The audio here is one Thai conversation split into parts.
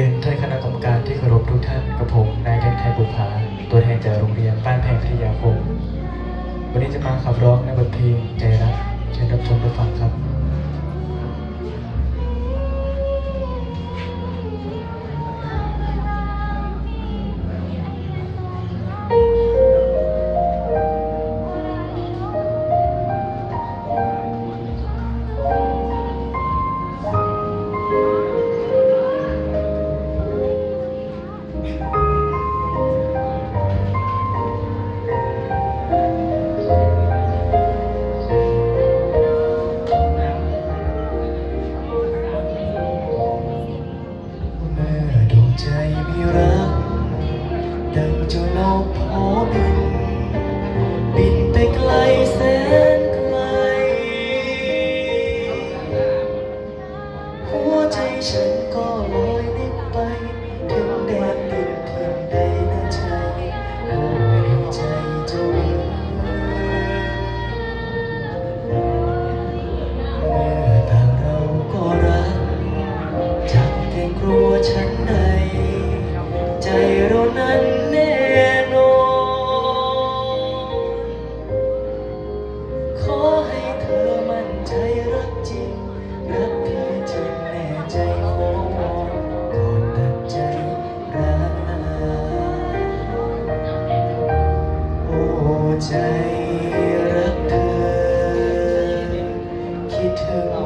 รียนท่านคณะกรรมการที่เคารพทุกท่านกับผมนายกันไทยบุภาตัวแทนจากโรงเรียนบ้านแพงพิทยาคม วันนี้จะมาขับร้องในบทเพลงใจ to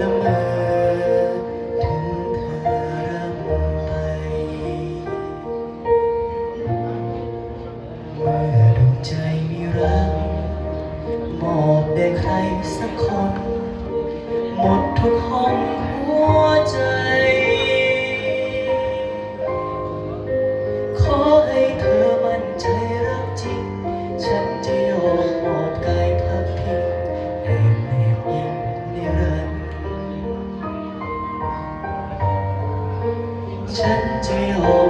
ละเมอถึงเธอรำไปเมื่อดวงใจมีรักมอบแด่ใครสักคน หมดทุกห้องหัวใจ ฉั了